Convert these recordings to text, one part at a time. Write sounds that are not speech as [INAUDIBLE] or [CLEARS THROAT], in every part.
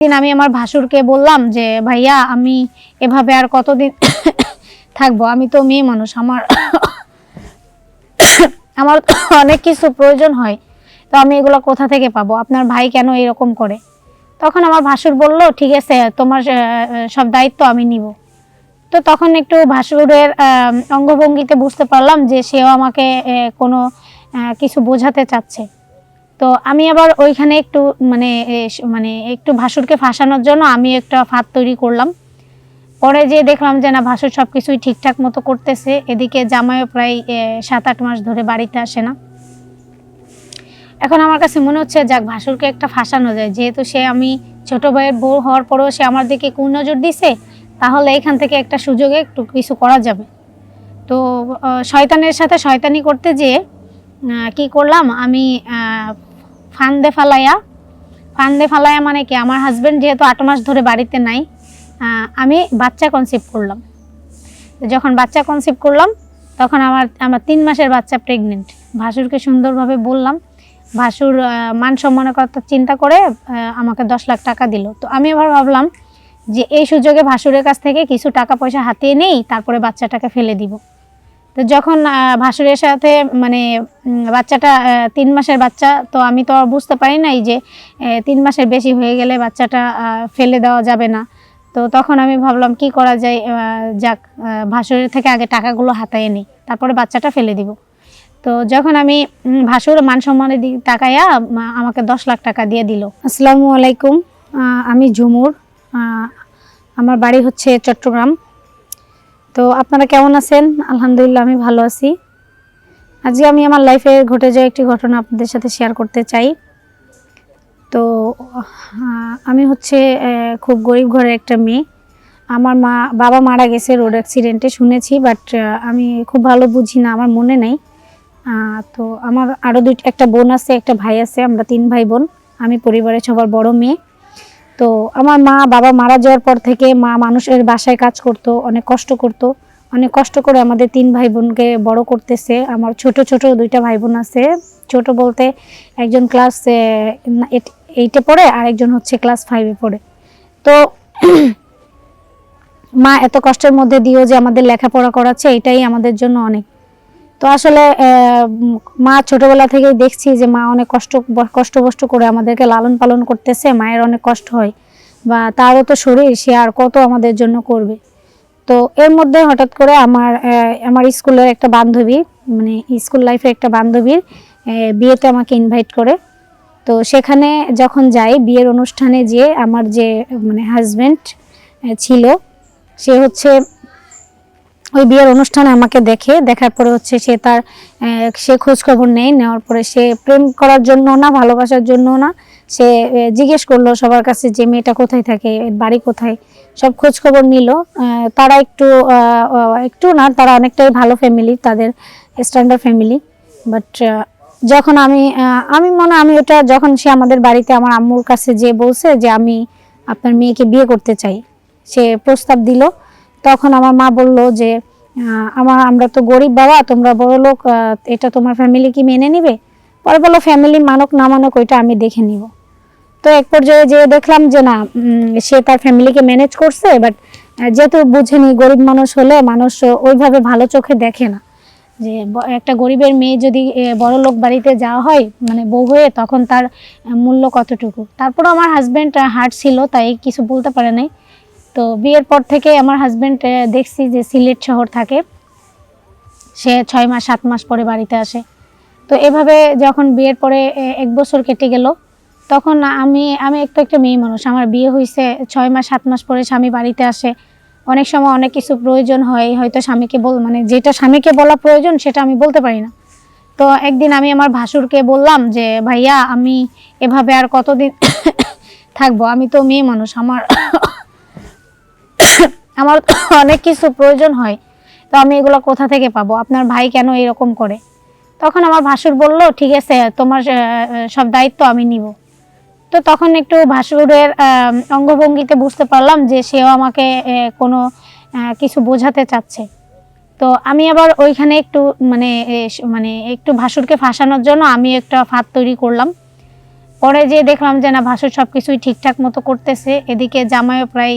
দিন আমি আমার ভাসুরকে বললাম যে, ভাইয়া, আমি এভাবে আর কতদিন [COUGHS] থাকব? আমি তো মেয়ে মানুষ, আমার [COUGHS] আমার [COUGHS] অনেক কিছু প্রয়োজন হয়। তো আমি এগুলো কোথা থেকে পাবো? আপনার ভাই কেন এরকম করে? তখন আমার ভাসুর বলল, ঠিক আছে, তোমার সব দায়িত্ব আমি নিব। তো তখন একটু ভাসুরের অঙ্গভঙ্গিতে বুঝতে পারলাম যে, সেও আমাকে কোনো কিছু বোঝাতে চাচ্ছে। তো আমি আবার ওইখানে একটু মানে মানে একটু ভাসুরকে ফাঁসানোর জন্য আমি একটা ফাঁদ তৈরি করলাম। পরে যে দেখলাম যে না, ভাসুর সব কিছুই ঠিকঠাক মতো করতেছে। এদিকে জামাইও প্রায় সাত আট মাস ধরে বাড়িতে আসে না। এখন আমার কাছে মনে হচ্ছে, যাক, ভাসুরকে একটা ফাঁসানো যায়। যেহেতু সে আমি ছোট ভাইয়ের বউ হওয়ার পরেও সে আমার দিকে কোন নজর দিছে, তাহলে এখান থেকে একটা সুযোগে একটু কিছু করা যাবে। তো শয়তানের সাথে শয়তানি করতে যেয়ে কি করলাম? আমি ফান্দে ফালাইয়া ফান্দে ফালাইয়া মানে কি? আমার হাজব্যান্ড যেহেতু আট মাস ধরে বাড়িতে নাই আমি বাচ্চা কনসিভ করলাম। যখন বাচ্চা কনসিভ করলাম, তখন আমার আমার তিন মাসের বাচ্চা প্রেগনেন্ট ভাসুরকে সুন্দরভাবে বললাম, ভাসুর মান সম্মানের কথা চিন্তা করে আমাকে দশ লাখ টাকা দিল। তো আমি আবার ভাবলাম যে এই সুযোগে ভাসুরের কাছ থেকে কিছু টাকা পয়সা হাতিয়ে নেই, তারপরে বাচ্চাটাকে ফেলে দিব। তো যখন ভাসুরের সাথে মানে বাচ্চাটা তিন মাসের বাচ্চা, তো আমি তো বুঝতে পারি নাই যে তিন মাসের বেশি হয়ে গেলে বাচ্চাটা ফেলে দেওয়া যাবে না। তো তখন আমি ভাবলাম, কি করা যায়? যাক ভাসুরের থেকে আগে টাকাগুলো হাতায় নিই, তারপরে বাচ্চাটা ফেলে দিব। তো যখন আমি ভাসুর মান সম্মানের দিকে তাকাইয়া আমাকে দশ লাখ টাকা দিয়ে দিল। আসসালামু আলাইকুম আমি ঝুমুর আমার বাড়ি হচ্ছে চট্টগ্রাম। তো আপনারা কেমন আছেন? আলহামদুলিল্লাহ, আমি ভালো আছি। আজকে আমি আমার লাইফে ঘটে যাওয়া একটি ঘটনা আপনাদের সাথে শেয়ার করতে চাই। তো আমি হচ্ছে খুব গরিব ঘরের একটা মেয়ে। আমার মা, বাবা মারা গেছে রোড অ্যাক্সিডেন্টে শুনেছি বাট আমি খুব ভালো বুঝি না, আমার মনে নাই। তো আমার আরও দুই একটা বোন আছে, একটা ভাই আছে, আমরা তিন ভাই বোন। আমি পরিবারের সবার বড় মেয়ে। তো আমার মা, বাবা মারা যাওয়ার পর থেকে মা মানুষের বাসায় কাজ করতো, অনেক কষ্ট করতো। অনেক কষ্ট করে আমাদের তিন ভাই বোনকে বড় করতেছে। আমার ছোট ছোট দুইটা ভাই বোন আছে। ছোট বলতে একজন ক্লাস এইটে পড়ে, আর একজন হচ্ছে ক্লাস ফাইভে পড়ে। তো [CLEARS THROAT] মা এত কষ্টের মধ্যে দিয়েও যে আমাদের লেখাপড়া করাচ্ছে, এটাই আমাদের জন্য অনেক তো আসলে মা ছোটবেলা থেকেই দেখছি যে মা অনেক কষ্ট কষ্ট কষ্ট করে আমাদেরকে লালন পালন করতেছে, মায়ের অনেক কষ্ট হয় বা তারও তো শরীর, সে আর কত আমাদের জন্য করবে। তো এর মধ্যে হঠাৎ করে আমার আমার স্কুলের একটা বান্ধবী মানে স্কুল লাইফের একটা বান্ধবীর বিয়েতে আমাকে ইনভাইট করে। তো সেখানে যখন যাই, বিয়ের অনুষ্ঠানে যে আমার যে মানে হাজব্যান্ড ছিল, সে হচ্ছে ওই বিয়ের অনুষ্ঠানে আমাকে দেখে, দেখার পরে হচ্ছে সে তার সে খোঁজখবর নেই নেওয়ার পরে সে প্রেম করার জন্য না, ভালোবাসার জন্য না, সে জিজ্ঞেস করল সবার কাছে যে মেয়েটা কোথায় থাকে বাড়ি কোথায়, সব খোঁজখবর নিল। তারা একটু একটু না, তারা অনেকটাই ভালো ফ্যামিলি তাদের স্ট্যান্ডার্ড ফ্যামিলি বাট যখন আমি আমি মনে, আমি ওটা যখন সে আমাদের বাড়িতে আমার আম্মুর কাছে যে বলছে যে আমি আপনার মেয়েকে বিয়ে করতে চাই, সে প্রস্তাব দিল। তখন আমার মা বলল যে আমার আমরা তো গরিব বাবা, তোমরা বড় লোক এটা তোমার ফ্যামিলি কি মেনে নিবে? পরে বলল ফ্যামিলি মানক না মানক, ওইটা আমি দেখে নিব। তো এক পর্যায়ে যে দেখলাম যে, না সে তার ফ্যামিলিকে ম্যানেজ করছে বাট যেহেতু বুঝেনি গরিব মানুষ হলে মানুষ ওইভাবে ভালো চোখে দেখে না। যে একটা গরিবের মেয়ে যদি বড় লোক বাড়িতে যাওয়া হয় মানে বউ হয়ে, তখন তার মূল্য কতটুকু? তারপরে আমার হাজব্যান্ড হার্ট ছিল, তাই কিছু বলতে পারে নাই। তো বিয়ের পর থেকে আমার হাজব্যান্ড দেখছি যে সিলেট শহর থাকে। সে ছয় মাস, সাত মাস পরে বাড়িতে আসে। তো এভাবে যখন বিয়ের পরে এক বছর কেটে গেল, তখন আমি আমি একটু একটা মেয়ে মানুষ। আমার বিয়ে হয়েছে ছয় মাস, সাত মাস পরে স্বামী বাড়িতে আসে। অনেক সময় অনেক কিছু প্রয়োজন হয়, হয়তো স্বামীকে বল মানে যেটা স্বামীকে বলা প্রয়োজন, সেটা আমি বলতে পারি না। তো একদিন আমি আমার ভাসুরকে বললাম যে, ভাইয়া, আমি এভাবে আর কতদিন [COUGHS] থাকব? আমি তো মেয়ে মানুষ, আমার আমার [COUGHS] অনেক কিছু প্রয়োজন হয়, তো আমি এগুলো কোথা থেকে পাবো? আপনার ভাই কেন এরকম করে? তখন আমার ভাসুর বলল, ঠিক আছে, তোমার সব দায়িত্ব আমি নিব। তো তখন একটু ভাসুরের অঙ্গভঙ্গিতে বুঝতে পারলাম যে সেও আমাকে কোনো কিছু বোঝাতে চাচ্ছে। তো আমি আবার ওইখানে একটু মানে মানে একটু ভাসুরকে ফাঁসানোর জন্য আমি একটা ফাঁদ তৈরি করলাম। পরে যে দেখলাম যে না, ভাসুর সব কিছুই ঠিকঠাক মতো করতেছে। এদিকে জামাইও প্রায়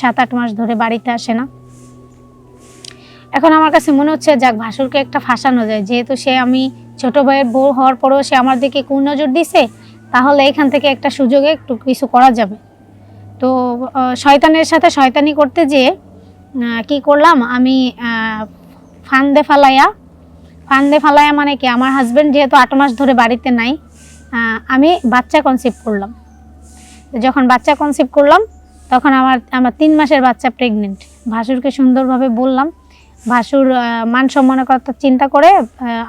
সাত আট মাস ধরে বাড়িতে আসে না। এখন আমার কাছে মনে হচ্ছে, যাক, ভাসুরকে একটা ফাঁসানো যায়। যেহেতু সে আমি ছোট ভাইয়ের বউ হওয়ার পরেও সে আমার দিকে কোন নজর দিছে, তাহলে এখান থেকে একটা সুযোগে একটু কিছু করা যাবে। তো শয়তানের সাথে শয়তানি করতে যেয়ে কি করলাম? আমি ফান্দে ফালাইয়া ফান্দে ফালাইয়া মানে কি, আমার হাজবেন্ড যেহেতু আট মাস ধরে বাড়িতে নাই আমি বাচ্চা কনসিভ করলাম। যখন বাচ্চা কনসিভ করলাম, তখন আমার আমার তিন মাসের বাচ্চা প্রেগনেন্ট ভাসুরকে সুন্দরভাবে বললাম, ভাসুর মান সম্মানের কথা চিন্তা করে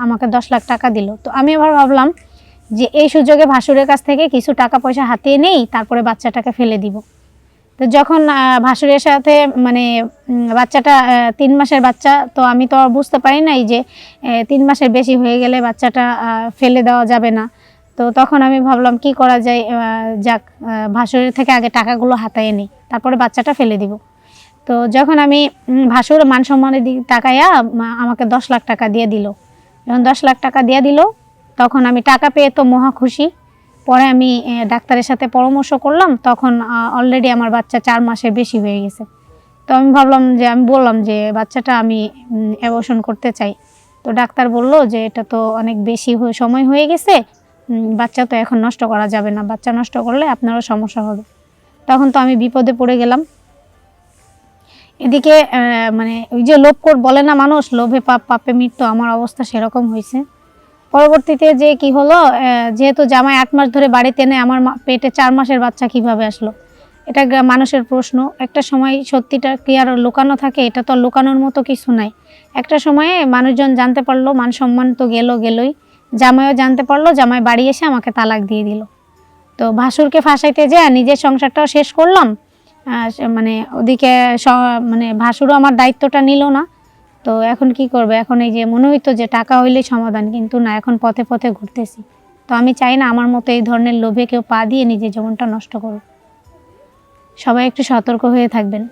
আমাকে দশ লাখ টাকা দিল। তো আমি আবার ভাবলাম যে এই সুযোগে ভাসুরের কাছ থেকে কিছু টাকা পয়সা হাতিয়ে নেই তারপরে বাচ্চাটাকে ফেলে দিব। তো যখন ভাসুরের সাথে মানে বাচ্চাটা তিন মাসের বাচ্চা, তো আমি তো বুঝতে পারি নাই যে তিন মাসের বেশি হয়ে গেলে বাচ্চাটা ফেলে দেওয়া যাবে না। তো তখন আমি ভাবলাম, কি করা যায়? যাক ভাসুরের থেকে আগে টাকাগুলো হাতায় নিই, তারপরে বাচ্চাটা ফেলে দিব। তো যখন আমি ভাসুর মান সম্মানের দিকে তাকাইয়া আমাকে দশ লাখ টাকা দিয়ে দিল। যখন দশ লাখ টাকা দিয়ে দিল, তখন আমি টাকা পেয়ে তো মহা খুশি। পরে আমি ডাক্তারের সাথে পরামর্শ করলাম, তখন অলরেডি আমার বাচ্চা চার মাসের বেশি হয়ে গেছে। তো আমি ভাবলাম যে, আমি বললাম যে, বাচ্চাটা আমি অ্যাবর্শন করতে চাই। তো ডাক্তার বলল যে, এটা তো অনেক বেশি সময় হয়ে গেছে বাচ্চা তো এখন নষ্ট করা যাবে না। বাচ্চা নষ্ট করলে আপনারও সমস্যা হবে। তখন তো আমি বিপদে পড়ে গেলাম। এদিকে মানে ওই যে লোভ কর বলে না মানুষ, লোভে পাপ, পাপে মৃত্যু, আমার অবস্থা সেরকম হয়েছে। পরবর্তীতে যে কি হলো যেহেতু জামাই আট মাস ধরে বাড়িতে নেই, আমার পেটে চার মাসের বাচ্চা কীভাবে আসলো? এটা মানুষের প্রশ্ন। একটা সময় সত্যিটা কি আর লুকানো থাকে? এটা তো লুকানোর মতো কিছু নাই। একটা সময়ে মানুষজন জানতে পারল, মান সম্মান তো গেল, গেলই। জামাইও জানতে পারল, জামাই বাড়ি এসে আমাকে তালাক দিয়ে দিল। তো ভাসুরকে ফাঁসাইতে যায় নিজের সংসারটাও শেষ করলাম। মানে ওদিকে মানে ভাসুরও আমার দায়িত্বটা নিল না। তো এখন কি করবে? এখন এই যে মনে হইতো যে টাকা হইলেই সমাধান, কিন্তু না, এখন পথে পথে ঘুরতেছি। তো আমি চাই না আমার মতো এই ধরনের লোভে কেউ পা দিয়ে নিজের জীবনটা নষ্ট করুক। সবাই একটু সতর্ক হয়ে থাকবেন।